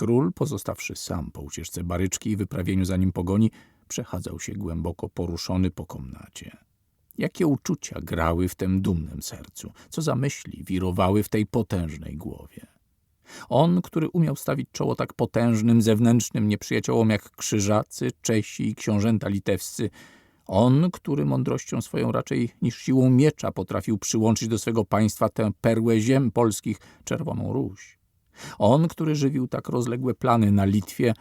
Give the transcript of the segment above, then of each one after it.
Król, pozostawszy sam po ucieczce baryczki i wyprawieniu za nim pogoni, przechadzał się głęboko poruszony po komnacie. Jakie uczucia grały w tym dumnym sercu, co za myśli wirowały w tej potężnej głowie. On, który umiał stawić czoło tak potężnym zewnętrznym nieprzyjaciołom jak krzyżacy, Czesi i książęta litewscy, on, który mądrością swoją raczej niż siłą miecza potrafił przyłączyć do swego państwa tę perłę ziem polskich, Czerwoną Ruś. On, który żywił tak rozległe plany na Litwie,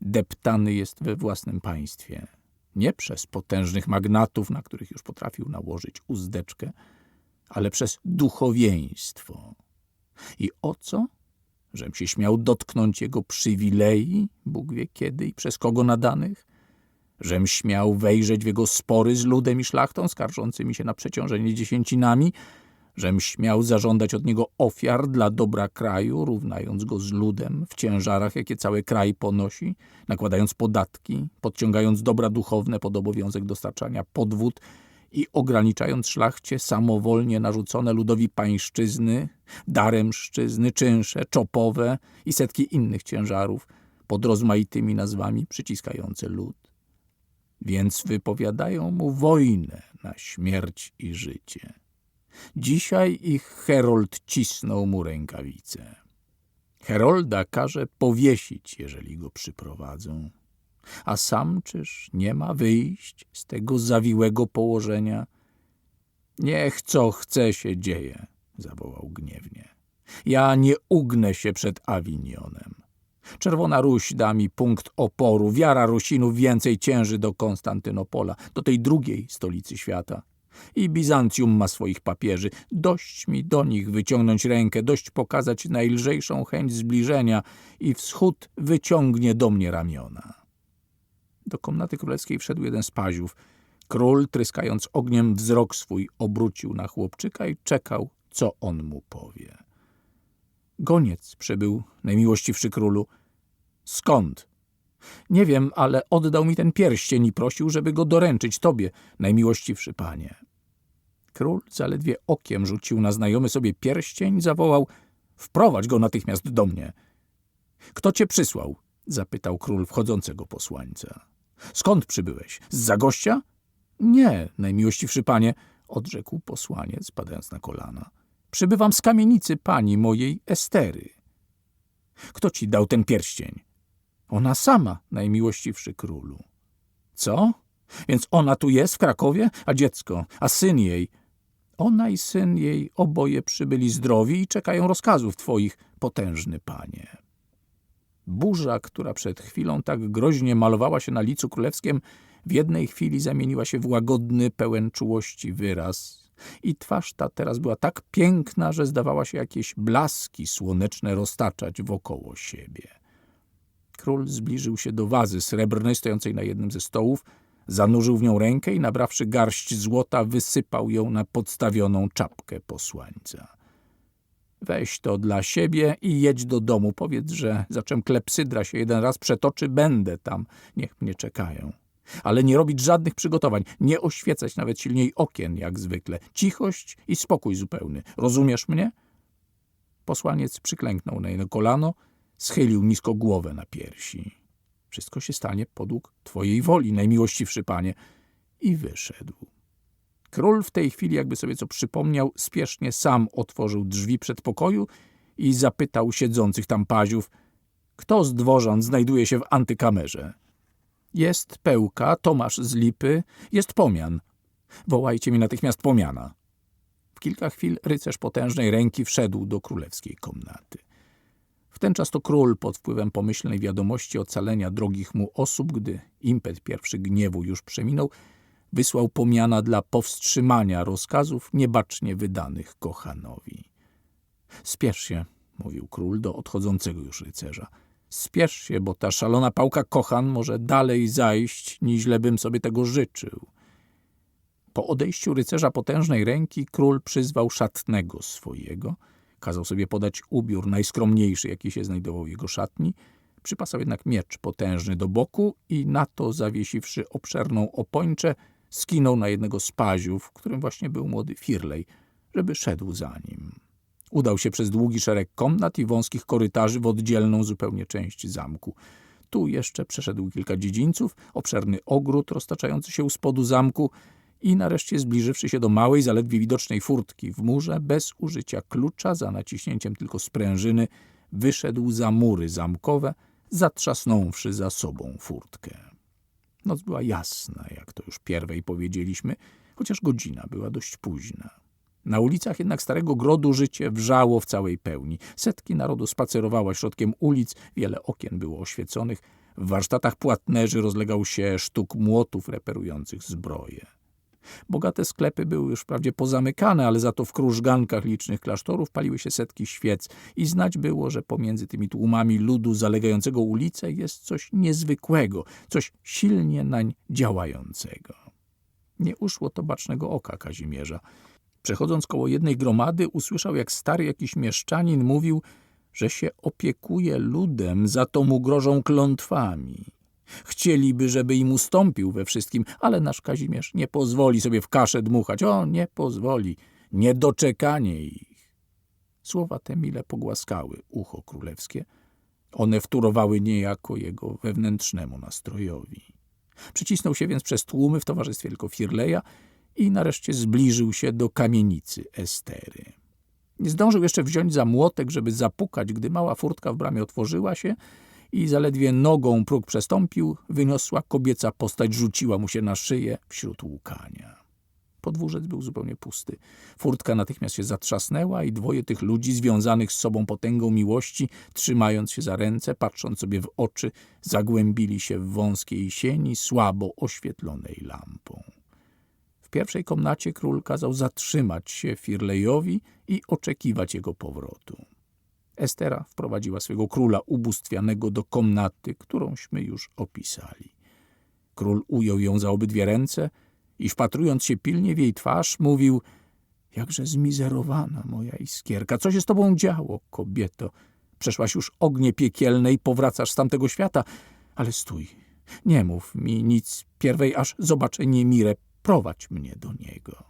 deptany jest we własnym państwie. Nie przez potężnych magnatów, na których już potrafił nałożyć uzdeczkę, ale przez duchowieństwo. I o co? Żem się śmiał dotknąć jego przywilei, Bóg wie kiedy i przez kogo nadanych? Żem śmiał wejrzeć w jego spory z ludem i szlachtą, skarżącymi się na przeciążenie dziesięcinami, żem śmiał zażądać od niego ofiar dla dobra kraju, równając go z ludem w ciężarach, jakie cały kraj ponosi, nakładając podatki, podciągając dobra duchowne pod obowiązek dostarczania podwód i ograniczając szlachcie samowolnie narzucone ludowi pańszczyzny, daremszczyzny, czynsze, czopowe i setki innych ciężarów pod rozmaitymi nazwami przyciskające lud. Więc wypowiadają mu wojnę na śmierć i życie. Dzisiaj ich Herold cisnął mu rękawice. Herolda każe powiesić, jeżeli go przyprowadzą. A sam czyż nie ma wyjść z tego zawiłego położenia? Niech co chce się dzieje, zawołał gniewnie. Ja nie ugnę się przed Awinionem. Czerwona Ruś da mi punkt oporu. Wiara Rusinów więcej cięży do Konstantynopola, do tej drugiej stolicy świata. I Bizancjum ma swoich papieży. Dość mi do nich wyciągnąć rękę, dość pokazać najlżejszą chęć zbliżenia i wschód wyciągnie do mnie ramiona. Do komnaty królewskiej wszedł jeden z paziów. Król, tryskając ogniem, wzrok swój obrócił na chłopczyka i czekał, co on mu powie. Goniec przybył, najmiłościwszy królu. Skąd? Nie wiem, ale oddał mi ten pierścień i prosił, żeby go doręczyć tobie, najmiłościwszy panie. Król zaledwie okiem rzucił na znajomy sobie pierścień, zawołał – wprowadź go natychmiast do mnie. Kto cię przysłał? – zapytał król wchodzącego posłańca. Skąd przybyłeś? Z zagościa? Nie, najmiłościwszy panie – odrzekł posłaniec, padając na kolana. Przybywam z kamienicy pani mojej Estery. Kto ci dał ten pierścień? Ona sama, najmiłościwszy królu. Co? Więc ona tu jest w Krakowie, a dziecko, a syn jej. Ona i syn jej oboje przybyli zdrowi i czekają rozkazów twoich, potężny panie. Burza, która przed chwilą tak groźnie malowała się na licu królewskim, w jednej chwili zamieniła się w łagodny, pełen czułości wyraz i twarz ta teraz była tak piękna, że zdawała się jakieś blaski słoneczne roztaczać wokoło siebie. Król zbliżył się do wazy srebrnej stojącej na jednym ze stołów, zanurzył w nią rękę i nabrawszy garść złota, wysypał ją na podstawioną czapkę posłańca. Weź to dla siebie i jedź do domu. Powiedz, że zaczem klepsydra się jeden raz przetoczy, będę tam. Niech mnie czekają. Ale nie robić żadnych przygotowań, nie oświecać nawet silniej okien, jak zwykle. Cichość i spokój zupełny. Rozumiesz mnie? Posłaniec przyklęknął na jedno kolano, schylił nisko głowę na piersi. Wszystko się stanie podług twojej woli, najmiłościwszy panie. I wyszedł. Król w tej chwili, jakby sobie co przypomniał, spiesznie sam otworzył drzwi przedpokoju i zapytał siedzących tam paziów, kto z dworzan znajduje się w antykamerze. Jest Pełka, Tomasz z Lipy, jest Pomian. Wołajcie mi natychmiast Pomiana. W kilka chwil rycerz potężnej ręki wszedł do królewskiej komnaty. Ten czas to król pod wpływem pomyślnej wiadomości ocalenia drogich mu osób, gdy impet pierwszy gniewu już przeminął, wysłał pomiana dla powstrzymania rozkazów niebacznie wydanych kochanowi. Spiesz się, mówił król do odchodzącego już rycerza. Spiesz się, bo ta szalona pałka kochan może dalej zajść, niźle bym sobie tego życzył. Po odejściu rycerza potężnej ręki król przyzwał szatnego swojego, kazał sobie podać ubiór najskromniejszy, jaki się znajdował w jego szatni, przypasał jednak miecz potężny do boku i na to zawiesiwszy obszerną opończę, skinął na jednego z paziów, którym właśnie był młody Firlej, żeby szedł za nim. Udał się przez długi szereg komnat i wąskich korytarzy w oddzielną zupełnie część zamku. Tu jeszcze przeszedł kilka dziedzińców, obszerny ogród roztaczający się u spodu zamku i nareszcie zbliżywszy się do małej, zaledwie widocznej furtki w murze, bez użycia klucza, za naciśnięciem tylko sprężyny, wyszedł za mury zamkowe, zatrzasnąwszy za sobą furtkę. Noc była jasna, jak to już pierwej powiedzieliśmy, chociaż godzina była dość późna. Na ulicach jednak Starego Grodu życie wrzało w całej pełni. Setki narodu spacerowała środkiem ulic, wiele okien było oświeconych. W warsztatach płatnerzy rozlegał się sztuk młotów reperujących zbroje. Bogate sklepy były już wprawdzie pozamykane, ale za to w krużgankach licznych klasztorów paliły się setki świec i znać było, że pomiędzy tymi tłumami ludu zalegającego ulice jest coś niezwykłego, coś silnie nań działającego. Nie uszło to bacznego oka Kazimierza. Przechodząc koło jednej gromady, usłyszał, jak stary jakiś mieszczanin mówił, że się opiekuje ludem, za to mu grożą klątwami. Chcieliby, żeby im ustąpił we wszystkim, ale nasz Kazimierz nie pozwoli sobie w kaszę dmuchać. O, nie pozwoli. Niedoczekanie ich. Słowa te mile pogłaskały ucho królewskie. One wturowały niejako jego wewnętrznemu nastrojowi. Przycisnął się więc przez tłumy w towarzystwie tylko Firleja i nareszcie zbliżył się do kamienicy Estery. Nie zdążył jeszcze wziąć za młotek, żeby zapukać, gdy mała furtka w bramie otworzyła się i zaledwie nogą próg przestąpił, wyniosła kobieca postać, rzuciła mu się na szyję wśród łukania. Podwórzec był zupełnie pusty. Furtka natychmiast się zatrzasnęła i dwoje tych ludzi, związanych z sobą potęgą miłości, trzymając się za ręce, patrząc sobie w oczy, zagłębili się w wąskiej sieni, słabo oświetlonej lampą. W pierwszej komnacie król kazał zatrzymać się Firlejowi i oczekiwać jego powrotu. Estera wprowadziła swego króla ubóstwianego do komnaty, którąśmy już opisali. Król ujął ją za obydwie ręce i wpatrując się pilnie w jej twarz, mówił — Jakże zmizerowana moja iskierka, co się z tobą działo, kobieto? Przeszłaś już ognie piekielne i powracasz z tamtego świata, ale stój, nie mów mi nic pierwej, aż zobaczę Niemirę, prowadź mnie do niego.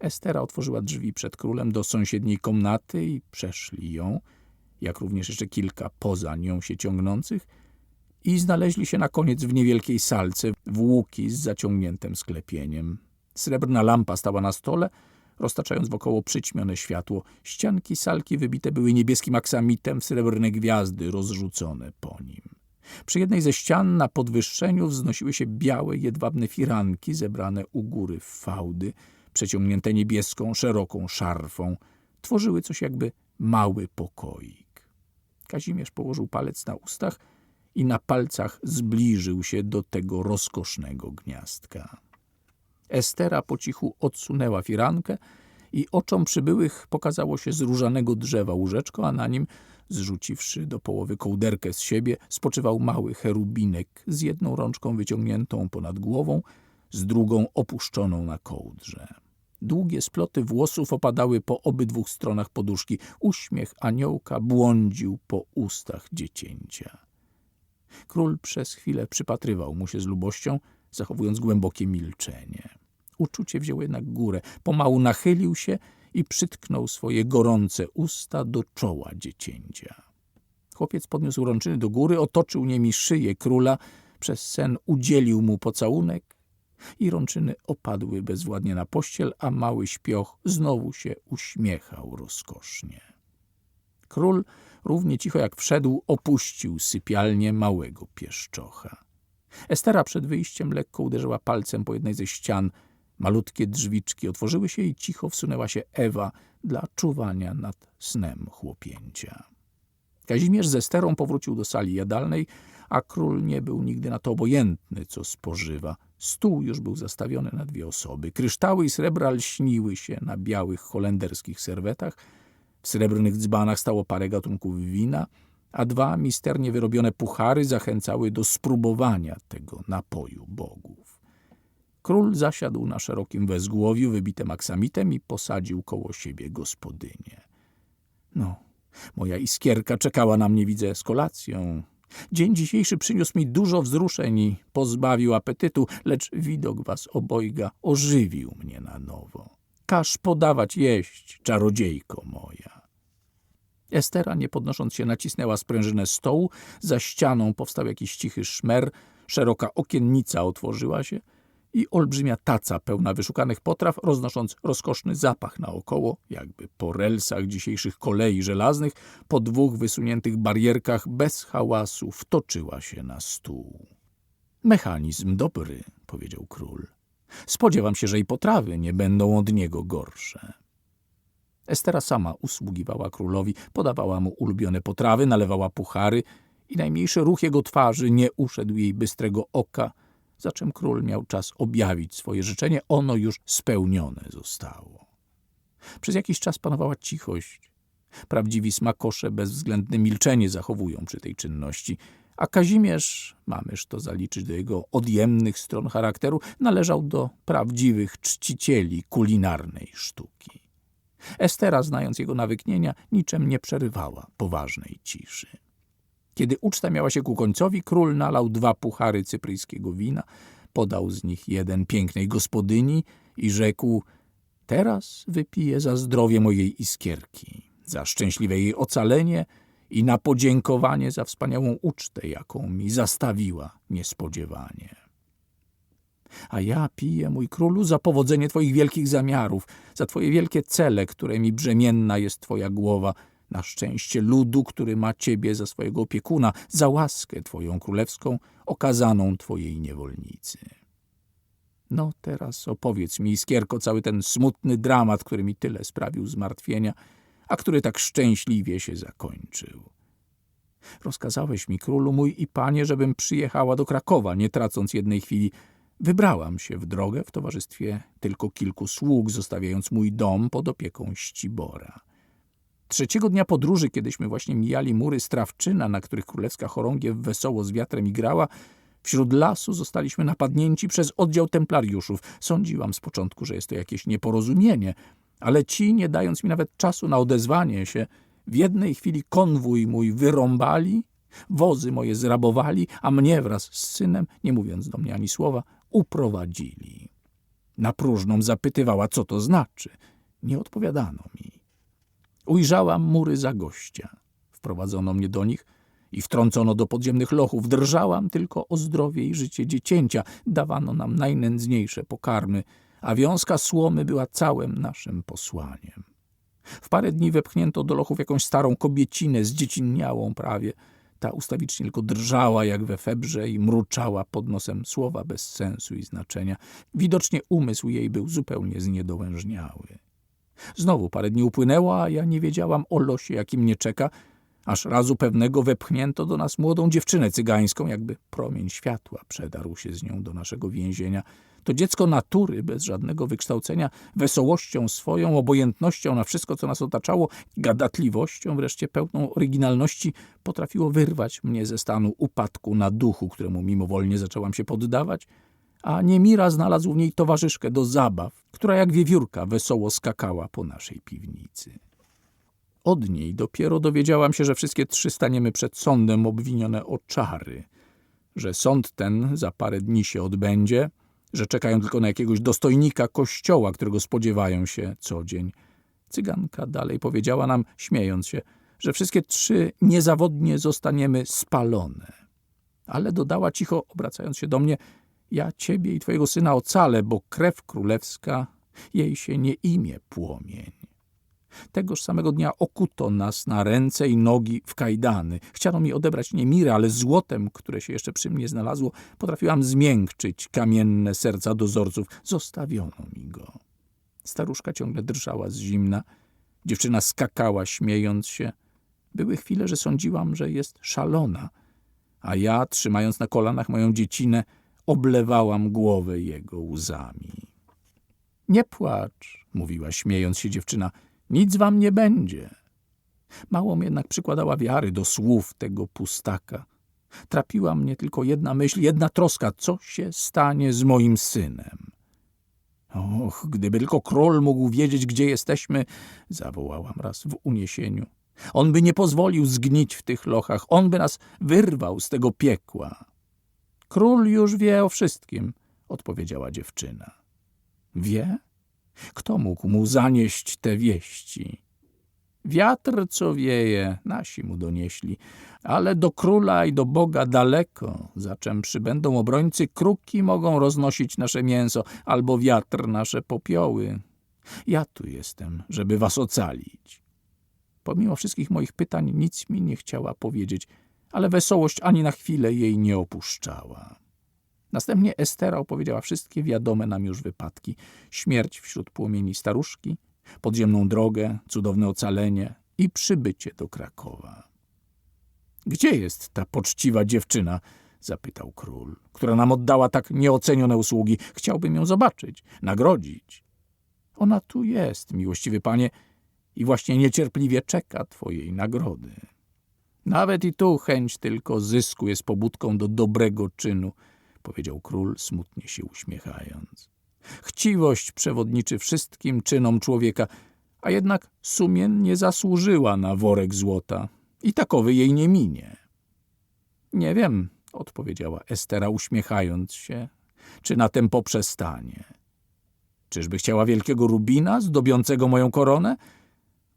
Estera otworzyła drzwi przed królem do sąsiedniej komnaty i przeszli ją, jak również jeszcze kilka poza nią się ciągnących, i znaleźli się na koniec w niewielkiej salce w łuki z zaciągniętym sklepieniem. Srebrna lampa stała na stole, roztaczając wokoło przyćmione światło. Ścianki salki wybite były niebieskim aksamitem, srebrne gwiazdy rozrzucone po nim. Przy jednej ze ścian na podwyższeniu wznosiły się białe, jedwabne firanki zebrane u góry w fałdy, przeciągnięte niebieską, szeroką szarfą. Tworzyły coś jakby mały pokoik. Kazimierz położył palec na ustach i na palcach zbliżył się do tego rozkosznego gniazdka. Estera po cichu odsunęła firankę i oczom przybyłych pokazało się z różanego drzewa łóżeczko, a na nim, zrzuciwszy do połowy kołderkę z siebie, spoczywał mały cherubinek z jedną rączką wyciągniętą ponad głową, z drugą opuszczoną na kołdrze. Długie sploty włosów opadały po obydwu stronach poduszki. Uśmiech aniołka błądził po ustach dziecięcia. Król przez chwilę przypatrywał mu się z lubością, zachowując głębokie milczenie. Uczucie wzięło jednak górę. Pomału nachylił się i przytknął swoje gorące usta do czoła dziecięcia. Chłopiec podniósł rączyny do góry, otoczył niemi szyję króla, przez sen udzielił mu pocałunek i rączyny opadły bezwładnie na pościel, a mały śpioch znowu się uśmiechał rozkosznie. Król, równie cicho jak wszedł, opuścił sypialnię małego pieszczocha. Estera przed wyjściem lekko uderzyła palcem po jednej ze ścian. Malutkie drzwiczki otworzyły się i cicho wsunęła się Ewa dla czuwania nad snem chłopięcia. Kazimierz ze Esterą powrócił do sali jadalnej, a król nie był nigdy na to obojętny, co spożywa. Stół już był zastawiony na dwie osoby. Kryształy i srebra lśniły się na białych holenderskich serwetach. W srebrnych dzbanach stało parę gatunków wina, a dwa misternie wyrobione puchary zachęcały do spróbowania tego napoju bogów. Król zasiadł na szerokim wezgłowiu, wybitym aksamitem i posadził koło siebie gospodynię. No, moja iskierka czekała na mnie, widzę, z kolacją. Dzień dzisiejszy przyniósł mi dużo wzruszeń i pozbawił apetytu, lecz widok was obojga ożywił mnie na nowo. Każ podawać jeść, czarodziejko moja. Estera, nie podnosząc się, nacisnęła sprężynę stołu, za ścianą powstał jakiś cichy szmer, szeroka okiennica otworzyła się i olbrzymia taca pełna wyszukanych potraw, roznosząc rozkoszny zapach naokoło, jakby po relsach dzisiejszych kolei żelaznych, po dwóch wysuniętych barierkach bez hałasu wtoczyła się na stół. Mechanizm dobry, powiedział król. Spodziewam się, że i potrawy nie będą od niego gorsze. Estera sama usługiwała królowi, podawała mu ulubione potrawy, nalewała puchary i najmniejszy ruch jego twarzy nie uszedł jej bystrego oka, za czym król miał czas objawić swoje życzenie, ono już spełnione zostało. Przez jakiś czas panowała cichość. Prawdziwi smakosze bezwzględne milczenie zachowują przy tej czynności, a Kazimierz, mamyż to zaliczyć do jego odjemnych stron charakteru, należał do prawdziwych czcicieli kulinarnej sztuki. Estera, znając jego nawyknienia, niczym nie przerywała poważnej ciszy. Kiedy uczta miała się ku końcowi, król nalał dwa puchary cypryjskiego wina, podał z nich jeden pięknej gospodyni i rzekł – teraz wypiję za zdrowie mojej iskierki, za szczęśliwe jej ocalenie i na podziękowanie za wspaniałą ucztę, jaką mi zastawiła niespodziewanie. A ja piję, mój królu, za powodzenie twoich wielkich zamiarów, za twoje wielkie cele, którymi brzemienna jest twoja głowa, na szczęście ludu, który ma ciebie za swojego opiekuna, za łaskę twoją królewską, okazaną twojej niewolnicy. No teraz opowiedz mi, Iskierko, cały ten smutny dramat, który mi tyle sprawił zmartwienia, a który tak szczęśliwie się zakończył. Rozkazałeś mi, królu mój i panie, żebym przyjechała do Krakowa, nie tracąc jednej chwili. Wybrałam się w drogę w towarzystwie tylko kilku sług, zostawiając mój dom pod opieką Ścibora. Trzeciego dnia podróży, kiedyśmy właśnie mijali mury Strawczyna, na których królewska chorągiew wesoło z wiatrem igrała, wśród lasu zostaliśmy napadnięci przez oddział templariuszów. Sądziłam z początku, że jest to jakieś nieporozumienie, ale ci, nie dając mi nawet czasu na odezwanie się, w jednej chwili konwój mój wyrąbali, wozy moje zrabowali, a mnie wraz z synem, nie mówiąc do mnie ani słowa, uprowadzili. Na próżną zapytywała, co to znaczy. Nie odpowiadano mi. Ujrzałam mury za gościa. Wprowadzono mnie do nich i wtrącono do podziemnych lochów. Drżałam tylko o zdrowie i życie dziecięcia. Dawano nam najnędzniejsze pokarmy, a wiązka słomy była całym naszym posłaniem. W parę dni wepchnięto do lochów jakąś starą kobiecinę, zdziecinniałą prawie. Ta ustawicznie tylko drżała jak we febrze i mruczała pod nosem słowa bez sensu i znaczenia. Widocznie umysł jej był zupełnie zniedołężniały. Znowu parę dni upłynęło, a ja nie wiedziałam o losie, jaki mnie czeka, aż razu pewnego wepchnięto do nas młodą dziewczynę cygańską, jakby promień światła przedarł się z nią do naszego więzienia. To dziecko natury, bez żadnego wykształcenia, wesołością swoją, obojętnością na wszystko, co nas otaczało, gadatliwością wreszcie pełną oryginalności, potrafiło wyrwać mnie ze stanu upadku na duchu, któremu mimowolnie zaczęłam się poddawać, a Niemira znalazł w niej towarzyszkę do zabaw, która jak wiewiórka wesoło skakała po naszej piwnicy. Od niej dopiero dowiedziałam się, że wszystkie trzy staniemy przed sądem obwinione o czary, że sąd ten za parę dni się odbędzie, że czekają tylko na jakiegoś dostojnika kościoła, którego spodziewają się co dzień. Cyganka dalej powiedziała nam, śmiejąc się, że wszystkie trzy niezawodnie zostaniemy spalone. Ale dodała cicho, obracając się do mnie, ja ciebie i twojego syna ocalę, bo krew królewska jej się nie imię płomień. Tegoż samego dnia okuto nas na ręce i nogi w kajdany. Chciano mi odebrać nie mirę, ale złotem, które się jeszcze przy mnie znalazło, potrafiłam zmiękczyć kamienne serca dozorców. Zostawiono mi go. Staruszka ciągle drżała z zimna. Dziewczyna skakała, śmiejąc się. Były chwile, że sądziłam, że jest szalona, a ja, trzymając na kolanach moją dziecinę, oblewałam głowę jego łzami. Nie płacz, mówiła śmiejąc się dziewczyna, nic wam nie będzie. Mało mi jednak przykładała wiary do słów tego pustaka. Trapiła mnie tylko jedna myśl, jedna troska, co się stanie z moim synem. Och, gdyby tylko król mógł wiedzieć, gdzie jesteśmy, zawołałam raz w uniesieniu. On by nie pozwolił zgnić w tych lochach, on by nas wyrwał z tego piekła. Król już wie o wszystkim, odpowiedziała dziewczyna. Wie? Kto mógł mu zanieść te wieści? Wiatr, co wieje, nasi mu donieśli, ale do króla i do Boga daleko, za czym przybędą obrońcy, kruki mogą roznosić nasze mięso, albo wiatr nasze popioły. Ja tu jestem, żeby was ocalić. Pomimo wszystkich moich pytań nic mi nie chciała powiedzieć, ale wesołość ani na chwilę jej nie opuszczała. Następnie Estera opowiedziała wszystkie wiadome nam już wypadki. Śmierć wśród płomieni staruszki, podziemną drogę, cudowne ocalenie i przybycie do Krakowa. Gdzie jest ta poczciwa dziewczyna? zapytał król, która nam oddała tak nieocenione usługi. Chciałbym ją zobaczyć, nagrodzić. Ona tu jest, miłościwy panie, i właśnie niecierpliwie czeka twojej nagrody. Nawet i tu chęć tylko zysku jest pobudką do dobrego czynu, powiedział król, smutnie się uśmiechając. Chciwość przewodniczy wszystkim czynom człowieka, a jednak sumiennie zasłużyła na worek złota i takowy jej nie minie. Nie wiem, odpowiedziała Estera, uśmiechając się, czy na tem poprzestanie. Czyżby chciała wielkiego rubina zdobiącego moją koronę?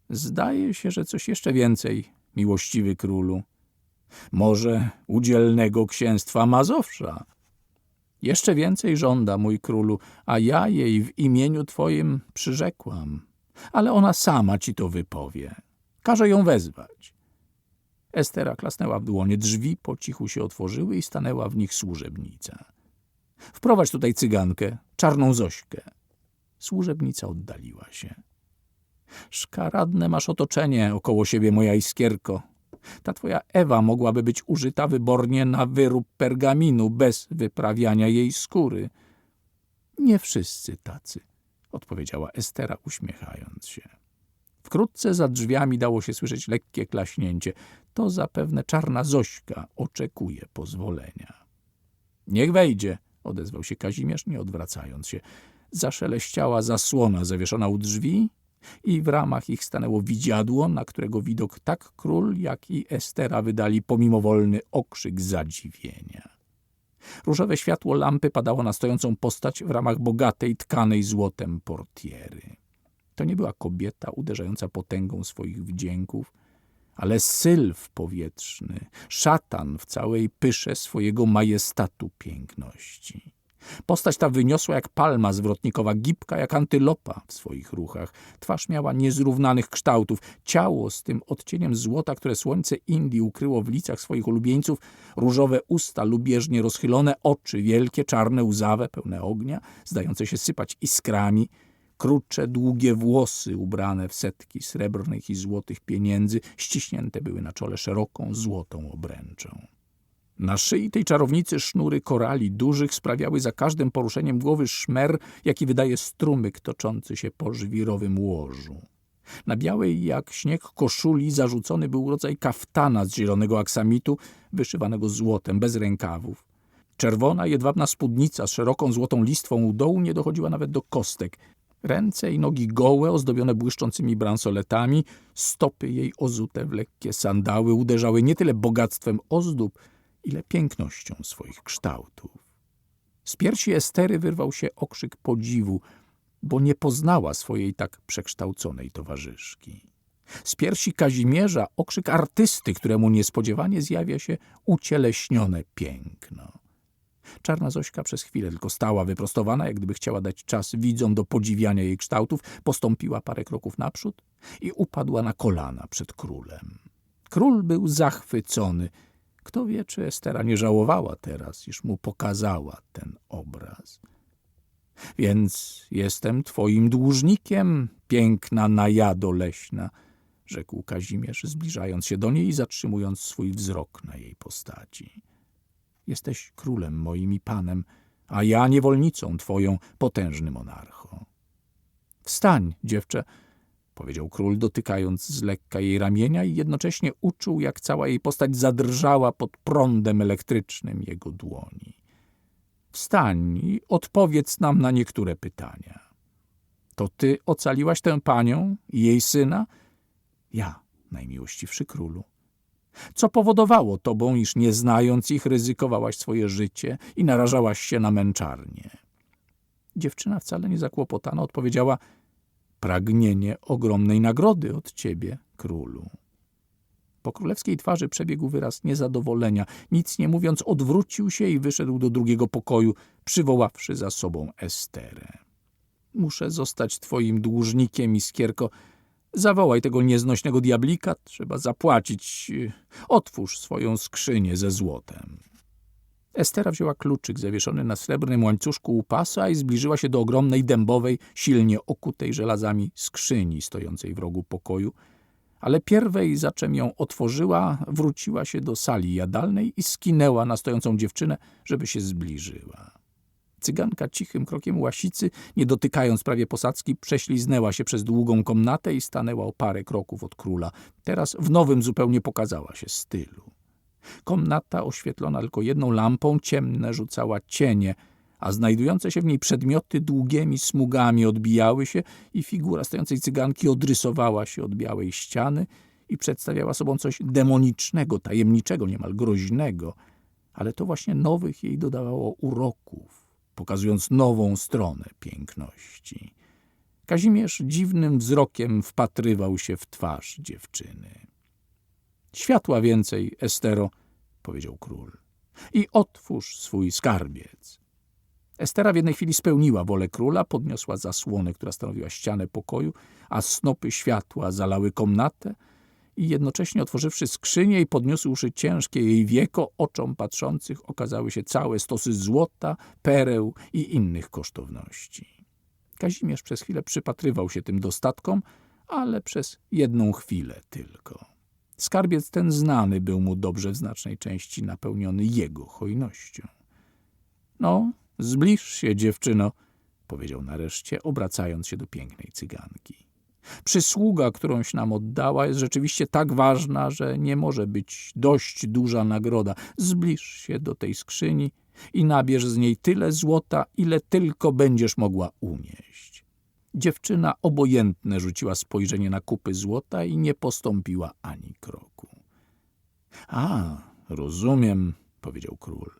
Zdaje się, że coś jeszcze więcej, miłościwy królu. Może udzielnego księstwa Mazowsza? Jeszcze więcej żąda, mój królu, a ja jej w imieniu twoim przyrzekłam. Ale ona sama ci to wypowie. Każę ją wezwać. Estera klasnęła w dłonie, drzwi po cichu się otworzyły i stanęła w nich służebnica. Wprowadź tutaj cygankę, czarną Zośkę. Służebnica oddaliła się. Szkaradne masz otoczenie około siebie, moja iskierko. Ta twoja Ewa mogłaby być użyta wybornie na wyrób pergaminu bez wyprawiania jej skóry. Nie wszyscy tacy, odpowiedziała Estera, uśmiechając się. Wkrótce za drzwiami dało się słyszeć lekkie klaśnięcie. To zapewne czarna Zośka oczekuje pozwolenia. Niech wejdzie, odezwał się Kazimierz, nie odwracając się. Zaszeleściała zasłona zawieszona u drzwi i w ramach ich stanęło widziadło, na którego widok tak król, jak i Estera wydali pomimowolny okrzyk zadziwienia. Różowe światło lampy padało na stojącą postać w ramach bogatej, tkanej złotem portiery. To nie była kobieta uderzająca potęgą swoich wdzięków, ale sylw powietrzny, szatan w całej pysze swojego majestatu piękności. Postać ta wyniosła jak palma zwrotnikowa, gibka jak antylopa w swoich ruchach. Twarz miała niezrównanych kształtów. Ciało z tym odcieniem złota, które słońce Indii ukryło w licach swoich ulubieńców, różowe usta lubieżnie rozchylone, oczy wielkie, czarne, łzawe, pełne ognia, zdające się sypać iskrami, krótsze, długie włosy ubrane w setki srebrnych i złotych pieniędzy, ściśnięte były na czole szeroką, złotą obręczą. Na szyi tej czarownicy sznury korali dużych sprawiały za każdym poruszeniem głowy szmer, jaki wydaje strumyk toczący się po żwirowym łożu. Na białej jak śnieg koszuli zarzucony był rodzaj kaftana z zielonego aksamitu, wyszywanego złotem, bez rękawów. Czerwona, jedwabna spódnica z szeroką złotą listwą u dołu nie dochodziła nawet do kostek. Ręce i nogi gołe, ozdobione błyszczącymi bransoletami, stopy jej ozute w lekkie sandały uderzały nie tyle bogactwem ozdób, ile pięknością swoich kształtów. Z piersi Estery wyrwał się okrzyk podziwu, bo nie poznała swojej tak przekształconej towarzyszki. Z piersi Kazimierza okrzyk artysty, któremu niespodziewanie zjawia się ucieleśnione piękno. Czarna Zośka przez chwilę tylko stała wyprostowana, jak gdyby chciała dać czas widzom do podziwiania jej kształtów, postąpiła parę kroków naprzód i upadła na kolana przed królem. Król był zachwycony – kto wie, czy Estera nie żałowała teraz, iż mu pokazała ten obraz. Więc jestem twoim dłużnikiem, piękna najado leśna, rzekł Kazimierz, zbliżając się do niej i zatrzymując swój wzrok na jej postaci. Jesteś królem moim i panem, a ja niewolnicą twoją, potężny monarcho. Wstań, dziewczę, powiedział król, dotykając z lekka jej ramienia i jednocześnie uczuł, jak cała jej postać zadrżała pod prądem elektrycznym jego dłoni. Wstań i odpowiedz nam na niektóre pytania. To ty ocaliłaś tę panią i jej syna? Ja, najmiłościwszy królu. Co powodowało tobą, iż nie znając ich ryzykowałaś swoje życie i narażałaś się na męczarnię? Dziewczyna wcale nie zakłopotana odpowiedziała pragnienie ogromnej nagrody od ciebie, królu. Po królewskiej twarzy przebiegł wyraz niezadowolenia. Nic nie mówiąc, odwrócił się i wyszedł do drugiego pokoju, przywoławszy za sobą Esterę. Muszę zostać twoim dłużnikiem, iskierko. Zawołaj tego nieznośnego diablika, trzeba zapłacić. Otwórz swoją skrzynię ze złotem. Estera wzięła kluczyk zawieszony na srebrnym łańcuszku u pasa i zbliżyła się do ogromnej dębowej, silnie okutej żelazami skrzyni stojącej w rogu pokoju, ale pierwej, za czym ją otworzyła, wróciła się do sali jadalnej i skinęła na stojącą dziewczynę, żeby się zbliżyła. Cyganka cichym krokiem łasicy, nie dotykając prawie posadzki, prześliznęła się przez długą komnatę i stanęła o parę kroków od króla. Teraz w nowym zupełnie pokazała się stylu. Komnata oświetlona tylko jedną lampą ciemne rzucała cienie, a znajdujące się w niej przedmioty długimi smugami odbijały się i figura stojącej cyganki odrysowała się od białej ściany i przedstawiała sobą coś demonicznego, tajemniczego, niemal groźnego, ale to właśnie nowych jej dodawało uroków, pokazując nową stronę piękności. Kazimierz dziwnym wzrokiem wpatrywał się w twarz dziewczyny. Światła więcej, Estero, powiedział król. I otwórz swój skarbiec. Estera w jednej chwili spełniła wolę króla, podniosła zasłonę, która stanowiła ścianę pokoju, a snopy światła zalały komnatę i jednocześnie otworzywszy skrzynię i podniósłszy ciężkie jej wieko, oczom patrzących okazały się całe stosy złota, pereł i innych kosztowności. Kazimierz przez chwilę przypatrywał się tym dostatkom, ale przez jedną chwilę tylko. Skarbiec ten znany był mu dobrze w znacznej części napełniony jego hojnością. No, zbliż się, dziewczyno, powiedział nareszcie, obracając się do pięknej cyganki. Przysługa, którąś nam oddała, jest rzeczywiście tak ważna, że nie może być dość duża nagroda. Zbliż się do tej skrzyni i nabierz z niej tyle złota, ile tylko będziesz mogła unieść. Dziewczyna obojętne rzuciła spojrzenie na kupy złota i nie postąpiła ani kroku. A, rozumiem, powiedział król.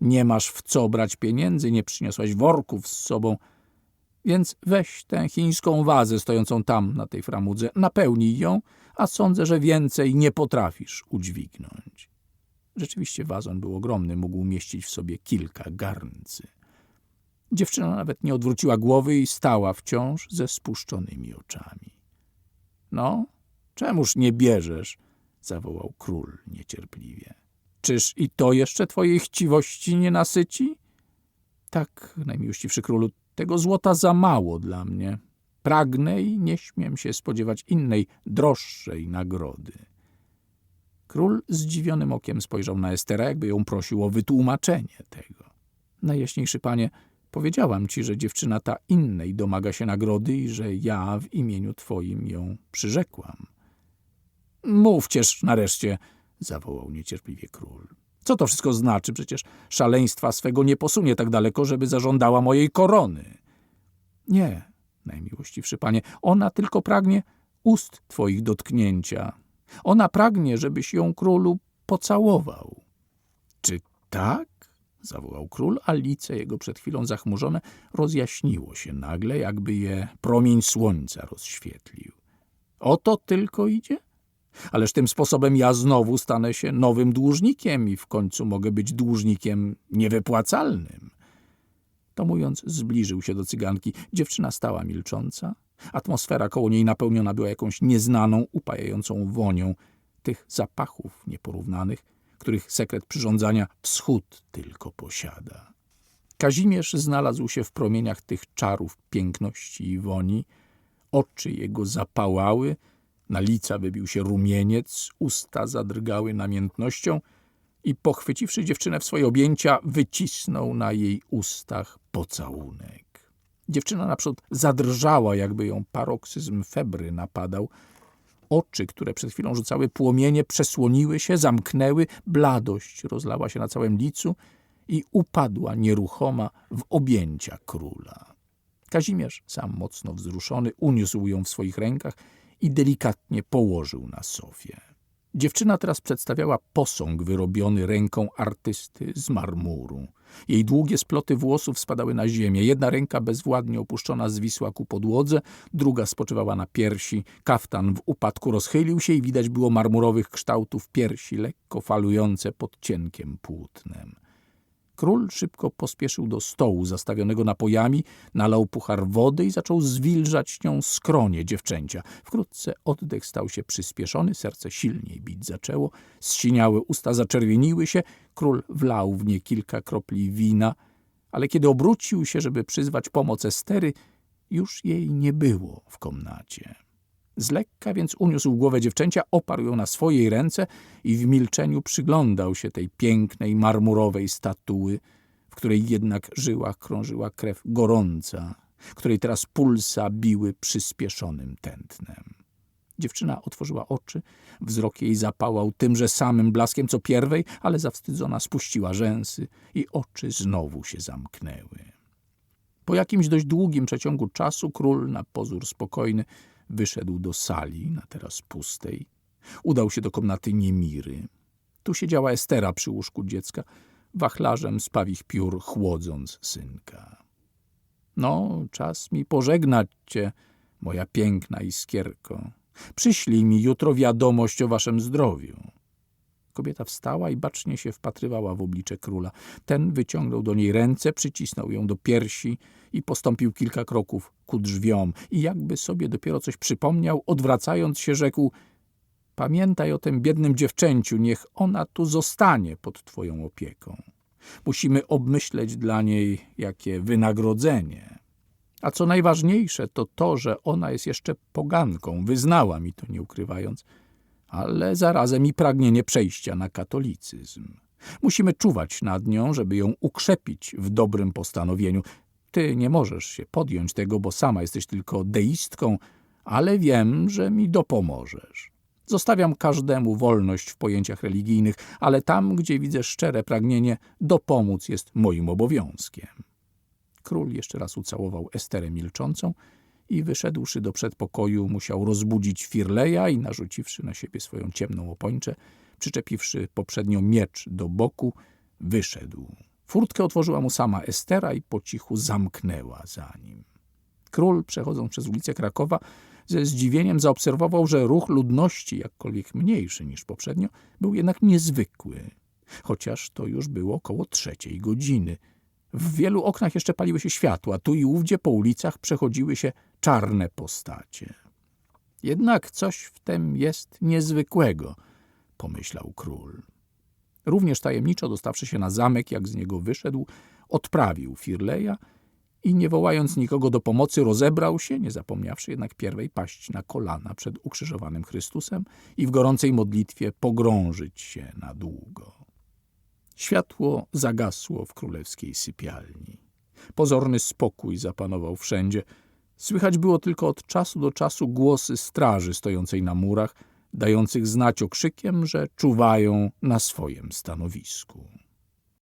Nie masz w co brać pieniędzy, nie przyniosłaś worków z sobą, więc weź tę chińską wazę stojącą tam na tej framudze, napełnij ją, a sądzę, że więcej nie potrafisz udźwignąć. Rzeczywiście wazon był ogromny, mógł mieścić w sobie kilka garncy. Dziewczyna nawet nie odwróciła głowy i stała wciąż ze spuszczonymi oczami. No, czemuż nie bierzesz? zawołał król niecierpliwie. Czyż i to jeszcze twojej chciwości nie nasyci? Tak, najmiłościwszy królu, tego złota za mało dla mnie. Pragnę i nie śmiem się spodziewać innej, droższej nagrody. Król zdziwionym okiem spojrzał na Estera, jakby ją prosił o wytłumaczenie tego. Najjaśniejszy panie, powiedziałam ci, że dziewczyna ta innej domaga się nagrody i że ja w imieniu twoim ją przyrzekłam. Mówcież nareszcie, zawołał niecierpliwie król. Co to wszystko znaczy? Przecież szaleństwa swego nie posunie tak daleko, żeby zażądała mojej korony. Nie, najmiłościwszy panie, ona tylko pragnie ust twoich dotknięcia. Ona pragnie, żebyś ją królu pocałował. Czy tak? Zawołał król, a lice jego przed chwilą zachmurzone rozjaśniło się nagle, jakby je promień słońca rozświetlił. O to tylko idzie? Ależ tym sposobem ja znowu stanę się nowym dłużnikiem i w końcu mogę być dłużnikiem niewypłacalnym. To mówiąc, zbliżył się do cyganki. Dziewczyna stała milcząca. Atmosfera koło niej napełniona była jakąś nieznaną, upajającą wonią tych zapachów nieporównanych, których sekret przyrządzania wschód tylko posiada. Kazimierz znalazł się w promieniach tych czarów piękności i woni. Oczy jego zapałały, na lica wybił się rumieniec, usta zadrgały namiętnością i pochwyciwszy dziewczynę w swoje objęcia, wycisnął na jej ustach pocałunek. Dziewczyna naprzód zadrżała, jakby ją paroksyzm febry napadał. Oczy, które przed chwilą rzucały płomienie, przesłoniły się, zamknęły, bladość rozlała się na całym licu i upadła nieruchoma w objęcia króla. Kazimierz, sam mocno wzruszony, uniósł ją w swoich rękach i delikatnie położył na sofie. Dziewczyna teraz przedstawiała posąg wyrobiony ręką artysty z marmuru. Jej długie sploty włosów spadały na ziemię. Jedna ręka bezwładnie opuszczona zwisła ku podłodze, druga spoczywała na piersi. Kaftan w upadku rozchylił się i widać było marmurowych kształtów piersi, lekko falujące pod cienkiem płótnem. Król szybko pospieszył do stołu zastawionego napojami, nalał puchar wody i zaczął zwilżać nią skronie dziewczęcia. Wkrótce oddech stał się przyspieszony, serce silniej bić zaczęło, zsiniałe usta zaczerwieniły się, król wlał w nie kilka kropli wina, ale kiedy obrócił się, żeby przyzwać pomoc Estery, już jej nie było w komnacie. Z lekka więc uniósł głowę dziewczęcia, oparł ją na swojej ręce i w milczeniu przyglądał się tej pięknej, marmurowej statuły, w której jednak żyłach krążyła krew gorąca, której teraz pulsa biły przyspieszonym tętnem. Dziewczyna otworzyła oczy, wzrok jej zapałał tymże samym blaskiem co pierwej, ale zawstydzona spuściła rzęsy i oczy znowu się zamknęły. Po jakimś dość długim przeciągu czasu król, na pozór spokojny, Wyszedł do sali, na teraz pustej. Udał się do komnaty Niemiry. Tu siedziała Estera przy łóżku dziecka, wachlarzem z pawich piór chłodząc synka. No, czas mi pożegnać cię, moja piękna iskierko. Przyślij mi jutro wiadomość o waszym zdrowiu. Kobieta wstała i bacznie się wpatrywała w oblicze króla. Ten wyciągnął do niej ręce, przycisnął ją do piersi i postąpił kilka kroków ku drzwiom. I jakby sobie dopiero coś przypomniał, odwracając się, rzekł – Pamiętaj o tym biednym dziewczęciu, niech ona tu zostanie pod twoją opieką. Musimy obmyśleć dla niej jakie wynagrodzenie. A co najważniejsze, to to, że ona jest jeszcze poganką. Wyznała mi to, nie ukrywając – ale zarazem i pragnienie przejścia na katolicyzm. Musimy czuwać nad nią, żeby ją ukrzepić w dobrym postanowieniu. Ty nie możesz się podjąć tego, bo sama jesteś tylko deistką, ale wiem, że mi dopomożesz. Zostawiam każdemu wolność w pojęciach religijnych, ale tam, gdzie widzę szczere pragnienie, dopomóc jest moim obowiązkiem. Król jeszcze raz ucałował Esterę milczącą i wyszedłszy do przedpokoju musiał rozbudzić Firleja i narzuciwszy na siebie swoją ciemną opończę, przyczepiwszy poprzednio miecz do boku, wyszedł. Furtkę otworzyła mu sama Estera i po cichu zamknęła za nim. Król, przechodząc przez ulicę Krakowa, ze zdziwieniem zaobserwował, że ruch ludności, jakkolwiek mniejszy niż poprzednio, był jednak niezwykły, chociaż to już było około trzeciej godziny – w wielu oknach jeszcze paliły się światła, tu i ówdzie po ulicach przechodziły się czarne postacie. Jednak coś w tym jest niezwykłego, pomyślał król. Również tajemniczo dostawszy się na zamek, jak z niego wyszedł, odprawił Firleja i nie wołając nikogo do pomocy rozebrał się, nie zapomniawszy jednak pierwej paść na kolana przed ukrzyżowanym Chrystusem i w gorącej modlitwie pogrążyć się na długo. Światło zagasło w królewskiej sypialni. Pozorny spokój zapanował wszędzie. Słychać było tylko od czasu do czasu głosy straży stojącej na murach, dających znać okrzykiem, że czuwają na swoim stanowisku.